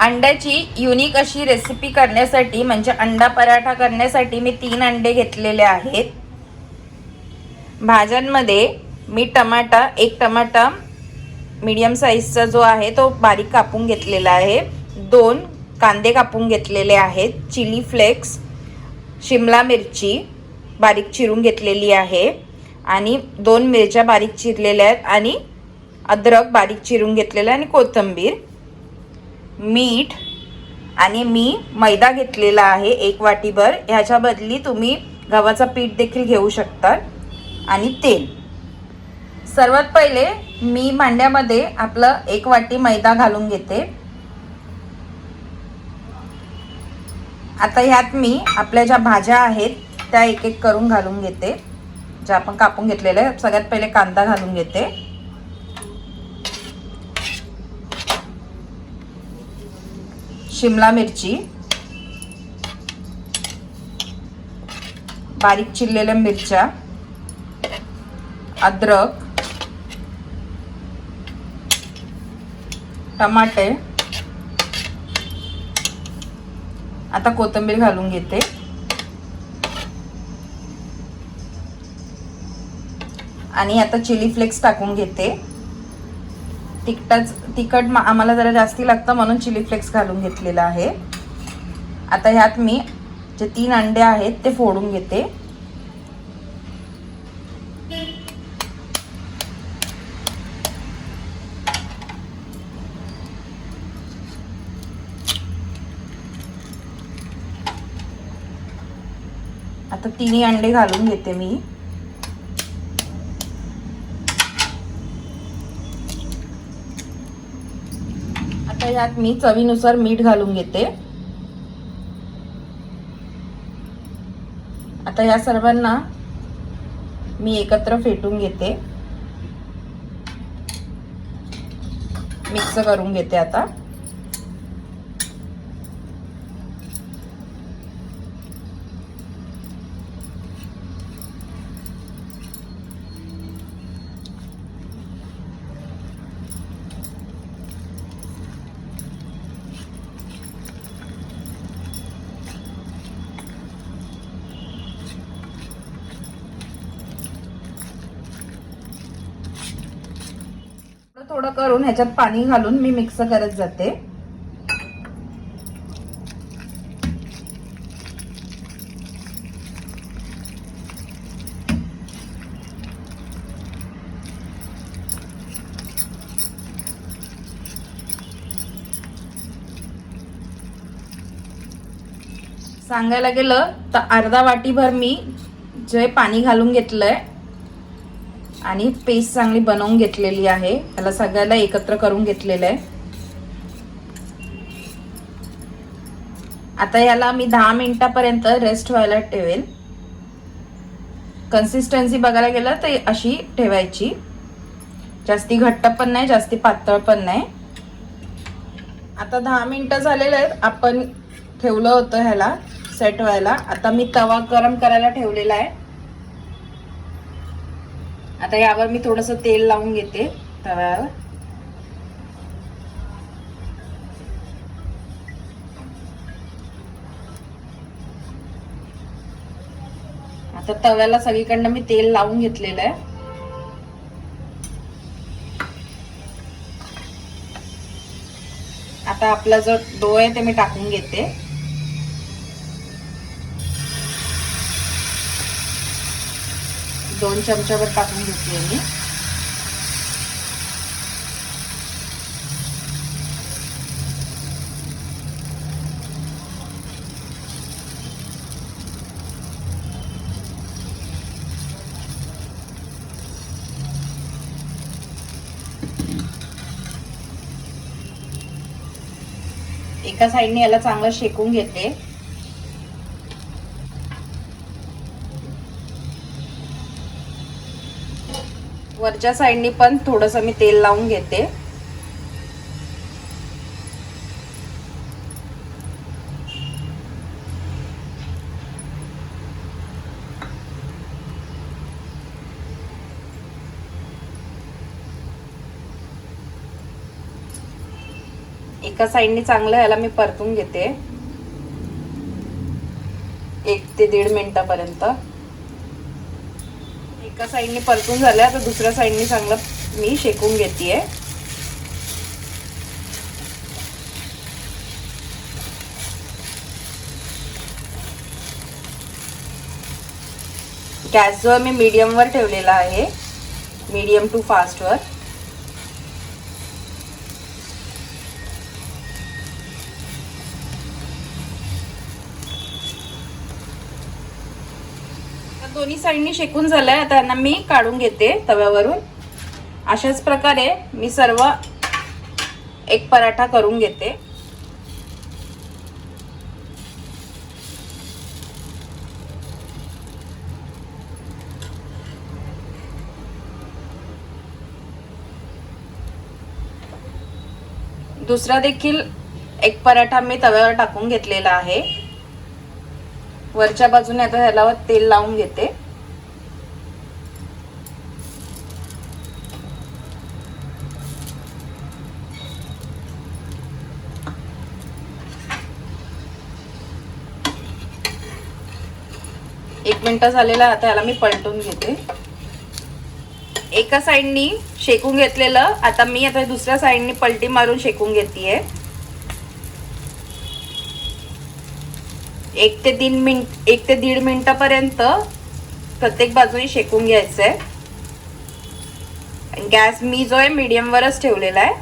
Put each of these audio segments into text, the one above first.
अंड्याची युनिक अशी रेसिपी करण्यासाठी म्हणजे अंडा पराठा करण्यासाठी मी तीन अंडे घेतलेले आहेत. भाज्यांमध्ये मी टमाटा एक टमाटा मीडियम साईजचा जो आहे तो बारीक कापून घेतलेला आहे. दोन कांदे कापून घेतलेले आहेत. चिली फ्लेक्स शिमला मिरची बारीक चिरून घेतलेली आहे. आणि दोन मिरच्या बारीक चिरलेल्या आहेत आणि अद्रक बारीक चिरून घेतलेलं आहे आणि कोथिंबीर. मीठ आणि मी मैदा घेतलेला आहे एक वाटीभर. ह्याच्या बदली तुम्ही गव्हाचा पीठ देखील घेऊ शकता आणि तेल. सर्वात पहिले मी मांड्यामध्ये आपलं एक वाटी मैदा घालून घेते. आता ह्यात मी आपल्या ज्या भाज्या आहेत त्या एक एक करून घालून घेते. ज्या आपण कापून घेतलेल्या आहेत. सगळ्यात पहिले कांदा घालून घेते. शिमला मिरची. बारीक चिरलेल्या मिरच्या. अद्रक. टमाटे. आता कोथिंबीर घालून घेते. आणि आता चिली फ्लेक्स टाकून घेते. तिखटाच तिखट आम्हाला जरा जास्ती लागतं म्हणून चिली फ्लेक्स घालून घेतलेला आहे. आता ह्यात मी जे तीन अंडे आहेत ते फोडून घेते. आता तिन्ही अंडे घालून घेते मी. आता यात मी चवीनुसार मीठ घालून घेते. आता या सर्वांना मी एकत्र फेटून घेते. मिक्स करून घेते आता. थोडं करून ह्याच्यात पाणी घालून मी मिक्स करत जाते. सांगायला गेलं तर अर्धा वाटीभर मी जे पाणी घालून घेतलंय आणि पेस्ट चांगली बनवून घेतलेली आहे. त्याला सगळ्याला एकत्र करून घेतलेलं आहे. आता याला मी दहा मिनिटापर्यंत रेस्ट व्हायला ठेवेल. कन्सिस्टन्सी बघायला गेलं तर अशी ठेवायची. जास्ती घट्ट पण नाही जास्ती पातळ पण नाही. आता दहा मिनटं झालेले आहेत. आपण ठेवलं होतं ह्याला सेट व्हायला. आता मी तवा गरम करायला ठेवलेला आहे. आता यावर मी थोडस तेल लावून घेते. तव्यावर. आता तव्याला सगळीकडनं मी तेल लावून घेतलेलं आहे. आता आपला जो डो आहे ते मी टाकून घेते. दोन चमच्यावर टाकून घेतली मी. एका साईडने याला चांगलं शेकून घेते. वरच्या साईडनी पण थोडंसं मी तेल लावून घेते. एका साईडने चांगलं याला मी परतून घेते. एक ते दीड मिनिटापर्यंत. एका साईडने परतून झालं आता दुसऱ्या साईडने चांगलं मी शेकून घेते गॅस जो मी मीडियमवर ठेवलेला आहे. मीडियम टू फास्टवर दोन्ही साईडनी शेकून झालंय. आता यांना मी काढून घेते तव्यावरून. अशाच प्रकारे मी सर्व एक पराठा करून घेते. दुसरा देखील एक पराठा मी तव्यावर टाकून घेतलेला आहे. वरच्या बाजूने आता ह्याला तेल लावून घेते. एक मिनटं झालेला आता ह्याला मी पलटून घेते. एका साईडनी शेकून घेतलेलं आता मी आता दुसऱ्या साईडनी पलटी मारून शेकून घेतेय. एक ते तीन मिनिट एक ते दीड मिनटापर्यंत प्रत्येक बाजूने शेकून घ्यायचं आहे गॅस मी जो आहे मीडियमवरच ठेवलेला आहे.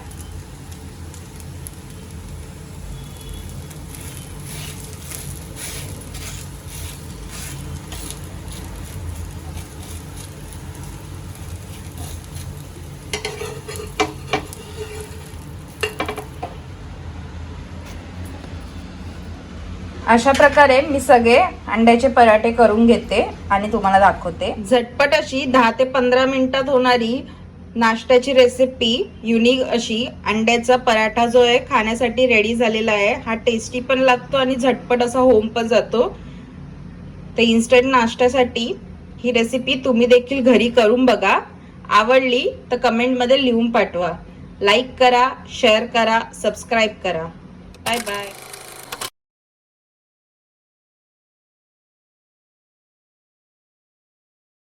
अशा प्रकारे मी सगळे अंड्याचे पराठे करून घेते आणि तुम्हाला दाखवते. झटपट अशी दहा ते पंधरा मिनिटात होणारी नाश्त्याची रेसिपी युनिक अशी अंड्याचा पराठा जो आहे खाण्यासाठी रेडी झालेला आहे. हा टेस्टी पण लागतो आणि झटपट असा होम पण जातो. तर इन्स्टंट नाश्त्यासाठी ही रेसिपी तुम्ही देखील घरी करून बघा. आवडली तर कमेंटमध्ये लिहून पाठवा. लाईक करा शेअर करा सबस्क्राईब करा. Bye bye